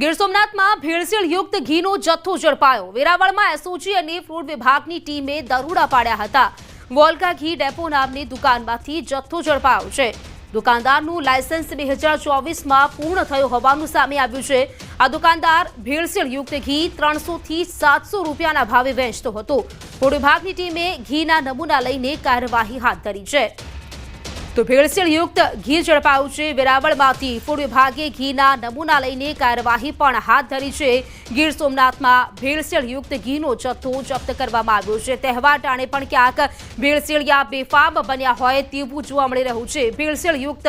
ગીર સોમનાથમાં ભેળસેળ યુક્ત ઘીનો જથ્થો ઝડપાયો. વેરાવળમાં એસઓજી અને ફૂડ વિભાગની ટીમે દરોડા પાડ્યા હતા. વોલ્કા ઘી ડેપો નામની દુકાનમાંથી જથ્થો ઝડપાયો છે. દુકાનદારનું લાયસન્સ બે હજાર ચોવીસમાં પૂર્ણ થયું હોવાનું સામે આવ્યું છે. આ દુકાનદાર ભેળસેળ યુક્ત ઘી ત્રણસો થી સાતસો રૂપિયાના ભાવે વેચતો હતો. ફૂડ વિભાગની ટીમે ઘીના નમૂના લઈને કાર્યવાહી હાથ ધરી છે. તો ભેળસેળ યુક્ત ઘી ઝડપાયું છે. વેરાવળમાંથી ફૂડ વિભાગે ઘીના નમૂના લઈને કાર્યવાહી પણ હાથ ધરી છે. ગીર સોમનાથમાં ભેળસેળ યુક્ત ઘીનો જથ્થો જપ્ત કરવામાં આવ્યો છે. તહેવાર ટાણે પણ ક્યાંક ભેળસેળિયા બેફામ બન્યા હોય તેવું જોવા મળી રહ્યું છે. ભેળસેળ યુક્ત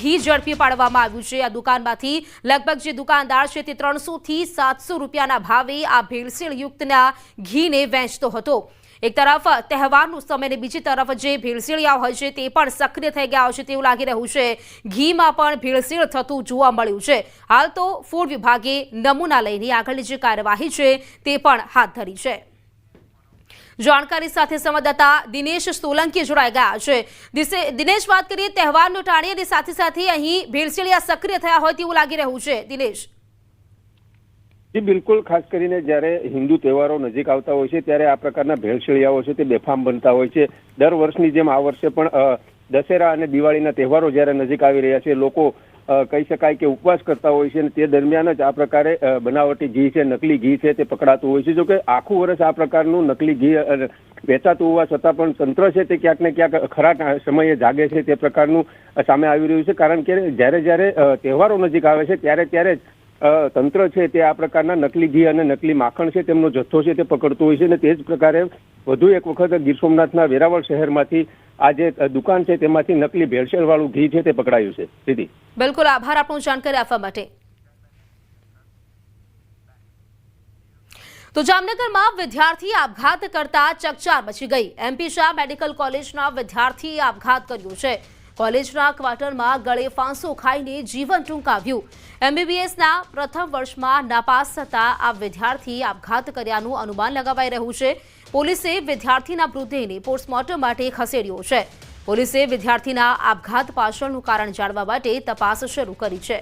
ઘી ઝડપી પાડવામાં આવ્યું છે. આ દુકાનમાંથી લગભગ જે દુકાનદાર છે તે ત્રણસોથી સાતસો રૂપિયાના ભાવે આ ભેળસેળ યુક્તના ઘીને વેચતો હતો. એક તરફ તહેવારનું સમય અને બીજી તરફ જે ભીડસીળિયા હોય છે તે પણ સક્રિય થઈ ગયા છે તેવું લાગી રહ્યું છે. ઘીમાં પણ ભીડસીળ થતું જોવા મળ્યું છે. હાલ તો ફૂડ વિભાગે નમૂના લઈને આગળની જે કાર્યવાહી છે તે પણ હાથ ધરી છે. જાણકારી સાથે સંવાદદાતા દિનેશ સોલંકી જોડાઈ ગયા છે. દિનેશ વાત કરીએ તહેવારનું ટાણી અને સાથે સાથે અહીં ભેળસેળિયા સક્રિય થયા હોય તેવું લાગી રહ્યું છે. દિનેશ. જી, બિલકુલ. ખાસ કરીને જ્યારે હિન્દુ તહેવારો નજીક આવતા હોય છે, ત્યારે આ પ્રકારના ભેળસેળિયાઓ છે તે બેફામ બનતા હોય છે. દર વર્ષની જેમ આ વર્ષે પણ દશેરા અને દિવાળીના તહેવારો જ્યારે નજીક આવી રહ્યા છે, લોકો કહી શકાય કે ઉપવાસ કરતા હોય છે અને તે દરમિયાન જ આ પ્રકારે બનાવટી ઘી છે, નકલી ઘી છે તે પકડાતું હોય છે. જોકે આખું વર્ષ આ પ્રકારનું નકલી ઘી વેચાતું હોવા છતાં પણ તંત્ર છે તે ક્યાંક ને ક્યાંક ખરા સમયે જાગે છે તે પ્રકારનું સામે આવી રહ્યું છે. કારણ કે જ્યારે જ્યારે તહેવારો નજીક આવે છે, ત્યારે ત્યારે જ તંત્ર છે તે આ પ્રકારના નકલી ઘી અને નકલી માખણ છે તેમનો જથ્થો છે તે પકડતો હોય છે અને તે જ પ્રકારે વધુ એક વખત ગીર સોમનાથના વેરાવળ શહેરમાંથી આ જે દુકાન છે તેમાંથી નકલી ભેળસેળ વાળું ઘી છે તે પકડાયું છે. સીધી બિલકુલ આભાર આપનું જાણકારી આપવા માટે. તો જામનગરમાં વિદ્યાર્થી આપઘાત કરતા ચકચાર મચી ગઈ. એમપી શાહ મેડિકલ કોલેજના વિદ્યાર્થીએ આપઘાત કર્યો છે. કોલેજના ક્વાર્ટરમાં ગળે ફાંસો ખાઈને જીવન ટૂંકાવ્યું. એમબીબીએસના પ્રથમ વર્ષમાં નાપાસ થતા આ વિદ્યાર્થીએ આપઘાત કર્યાનું અનુમાન લગાવાઈ રહ્યું છે. પોલીસે વિદ્યાર્થીના મૃતદેહને પોસ્ટમોર્ટમ માટે ખસેડ્યો છે. પોલીસે વિદ્યાર્થીના આપઘાત પાછળનું કારણ જાણવા માટે તપાસ શરૂ કરી છે.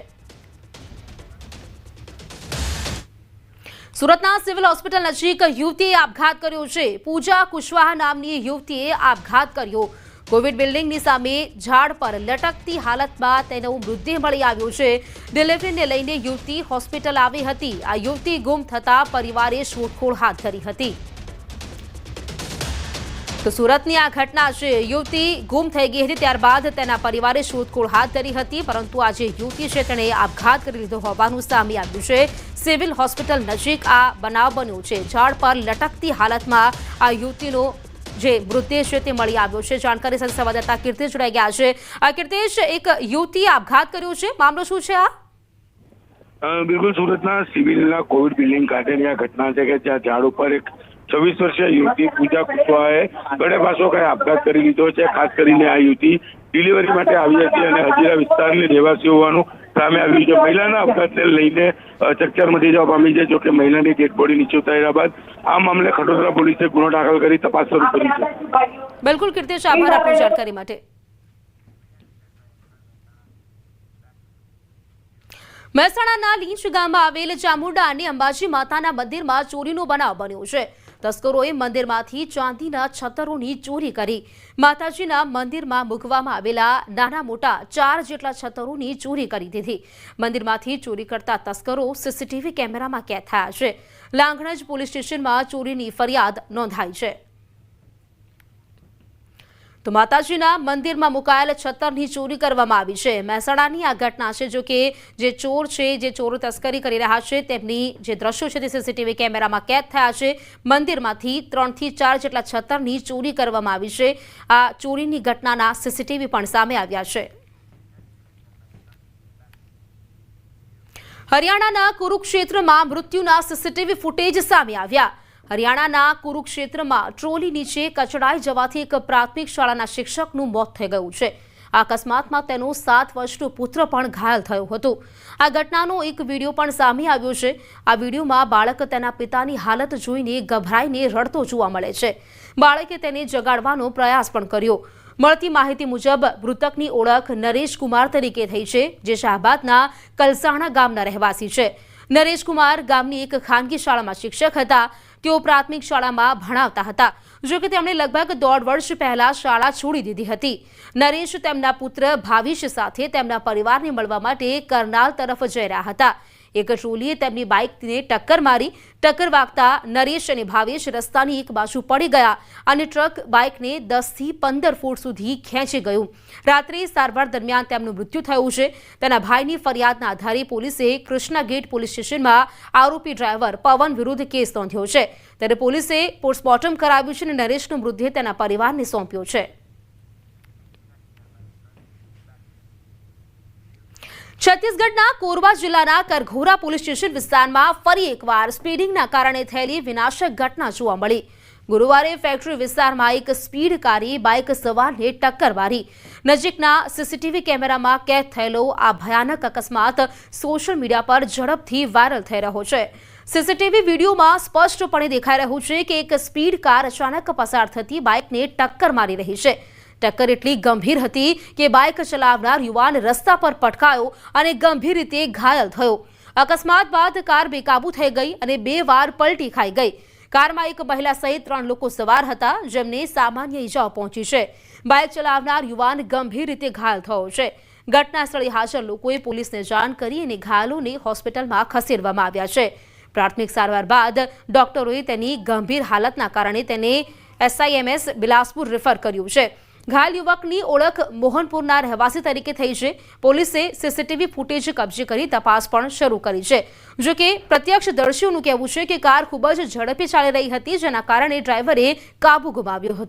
સુરતના સિવિલ હોસ્પિટલ નજીક યુવતીએ આપઘાત કર્યો છે. પૂજા કુશવાહા નામની યુવતીએ આપઘાત કર્યો. કોવિડ બિલ્ડિંગની સામે ઝાડ પર લટકતી હાલતમાં તેનો મૃતદેહ મળી આવ્યો છે. ડિલિવરીને લઈને યુવતી હોસ્પિટલ આવી હતી. આ યુવતી ગુમ થતા પરિવારે શોધખોળ હાથ ધરી હતી. તો સુરતની આ ઘટના છે. યુવતી ગુમ થઈ ગઈ હતી ત્યારબાદ તેના પરિવારે શોધખોળ હાથ ધરી હતી, પરંતુ આજે યુવતી છે તેણે આપઘાત કરી લીધો હોવાનું સામે આવ્યું છે. સિવિલ હોસ્પિટલ નજીક આ બનાવ બન્યો છે. ઝાડ પર લટકતી હાલતમાં આ યુવતીનો જે મૃતદેહ છે તે મળી આવ્યો છે. જાણકારી સાથે સંવાદદાતા કીર્તિ જોડાઈ ગયા છે. કીર્તિશ, એક યુવતીએ આપઘાત કર્યો છે. મામલો શું છે આ? બિલકુલ સુરતના સિવિલના કોવિડ બિલ્ડિંગ ખાતેની આ ઘટના છે કે જ્યાં ઝાડ ઉપર એક છવ્વીસ વર્ષીય યુવતી પૂજા કુશવાએ ગળે પાછો કઈ આપઘાત કરી લીધો છે. ખાસ કરીને આ યુવતી ડિલિવરી માટે આવી હતી અને હજીરા વિસ્તારની રહેવાસી હોવાનું સામે આવી છે મહિલાના આપઘાતને લઈને ચકચારમાંથી જવાબ પામી છે જોકે મહિલાની ડેડ બોડી નીચે ઉતાર્યા બાદ આ મામલે ખડોદરા પોલીસે ગુનો દાખલ કરી તપાસ શરૂ કરી છે. બિલકુલ કીર્તિશ આભાર આપની જાણકારી માટે. મહેસાણાના લીંચ ગામમાં આવેલ ચામુંડા અને અંબાજી માતાના મંદિરમાં ચોરીનો બનાવ બન્યો છે. તસ્કરોએ મંદિરમાંથી ચાંદીના છતરોની ચોરી કરી. માતાજીના મંદિરમાં મૂકવામાં આવેલા નાના મોટા ચાર જેટલા છતરોની ચોરી કરી દીધી. મંદિરમાંથી ચોરી કરતા તસ્કરો સીસીટીવી કેમેરામાં કેદ થયા છે. લાંગણજ પોલીસ સ્ટેશનમાં ચોરીની ફરિયાદ નોંધાઈ છે. તો માતાજીના મંદિરમાં મુકાયેલ છત્તરની ચોરી કરવામાં આવી છે. મહેસાણાની આ ઘટના છે જો કે જે ચોર છે, જે ચોરો તસ્કરી કરી રહ્યા છે, તેમની જે દ્રશ્યો છે તે સીસીટીવી કેમેરામાં કેદ થયા છે. મંદિરમાંથી ત્રણથી ચાર જેટલા છત્તરની ચોરી કરવામાં આવી છે. આ ચોરીની ઘટનાના સીસીટીવી પણ સામે આવ્યા છે. હરિયાણાના કુરુક્ષેત્રમાં મૃત્યુના સીસીટીવી ફૂટેજ સામે આવ્યા. હરિયાણાના કુરુક્ષેત્રમાં ટ્રોલી નીચે કચડાઈ જવાથી એક પ્રાથમિક શાળાના શિક્ષકનું મોત થઈ ગયું છે. આ અકસ્માતમાં તેનો સાત વર્ષનો પુત્ર પણ ઘાયલ થયો હતો. આ ઘટનાનો એક વીડિયો પણ સામે આવ્યો છે. આ વિડીયોમાં બાળક તેના પિતાની હાલત જોઈને ગભરાઈને રડતો જોવા મળે છે. બાળકે તેને જગાડવાનો પ્રયાસ પણ કર્યો. મળતી માહિતી મુજબ, મૃતકની ઓળખ નરેશ કુમાર તરીકે થઈ છે, જે શાહબાદના કલસાણા ગામના રહેવાસી છે. નરેશ કુમાર ગામની એક ખાનગી શાળામાં શિક્ષક હતા. તેઓ પ્રાથમિક શાળામાં ભણાવતા હતા. જો કે તેમણે લગભગ દોઢ વર્ષ પહેલા શાળા છોડી દીધી હતી. નરેશ તેમના પુત્ર ભાવિશ સાથે તેમના પરિવારને મળવા માટે કરનાલ તરફ જઈ રહ્યા હતા. એક ટ્રોલીએ તેમની બાઇકને ટક્કર મારી, ટક્કર વાગતા નરેશ અને ભાવેશ રસ્તાની એક બાજુ પડી ગયા અને ટ્રક બાઇકને દસથી પંદર ફૂટ સુધી ખેંચી ગયું. રાત્રે સારવાર દરમિયાન તેમનું મૃત્યુ થયું છે. તેના ભાઈની ફરિયાદના આધારે પોલીસે કૃષ્ણા ગેટ પોલીસ સ્ટેશનમાં આરોપી ડ્રાઈવર પવન વિરુદ્ધ કેસ નોંધ્યો છે. ત્યારે પોલીસે પોસ્ટમોર્ટમ કરાવ્યું છે અને નરેશનો મૃતદેહ તેના પરિવારને સોંપ્યો છે. છત્તીસગઢના કોરબા જિલ્લાના કરઘોરા પોલીસ સ્ટેશન વિસ્તારમાં ફરી એકવાર સ્પીડિંગના કારણે થયેલી વિનાશક ઘટના જોવા મળી. ગુરુવારે ફેક્ટરી વિસ્તારમાં એક સ્પીડ કારી બાઇક સવારને ટક્કર મારી. નજીકના સીસીટીવી કેમેરામાં કેદ થયેલો આ ભયાનક અકસ્માત સોશિયલ મીડિયા પર ઝડપથી વાયરલ થઈ રહ્યો છે. સીસીટીવી વિડીયોમાં સ્પષ્ટપણે દેખાઈ રહ્યું છે કે એક સ્પીડ કાર અચાનક પસાર થતી બાઇકને ટક્કર મારી રહી છે. ટક્કર એટલી ગંભીર હતી કે બાઇક ચલાવનાર યુવાન રસ્તા પર પટકાયો અને ગંભીર રીતે ઘાયલ થયો. અકસ્માત બાદ કાર બેકાબુ થઈ ગઈ અને બે વાર પલટી ખાઈ ગઈ. કારમાં એક મહિલા સહિત ત્રણ લોકો સવાર હતા, જેમને સામાન્ય ઈજાઓ પહોંચી છે. બાઇક ચલાવનાર યુવાન ગંભીર રીતે ઘાયલ થયો છે. ઘટના સ્થળે હાજર લોકોએ પોલીસને જાણ કરી અને ઘાયલોને હોસ્પિટલમાં ખસેડવામાં આવ્યા છે. પ્રાથમિક સારવાર બાદ ડોક્ટરોએ તેની ગંભીર હાલતના કારણે તેને એસઆઈએમએસ બિલાસપુર રેફર કર્યું છે. ઘાયલ યુવકની ઓળખ મોહનપુરના રહેવાસી તરીકે થઈ છે. પોલીસે સીસીટીવી ફૂટેજ કબજે કરી તપાસ પણ શરૂ કરી છે. જો કે પ્રત્યક્ષદર્શીઓનું કહેવું છે કે કાર ખૂબ જ ઝડપે ચાલી રહી હતી, જેના કારણે ડ્રાઈવરે કાબુ ગુમાવ્યો હતો.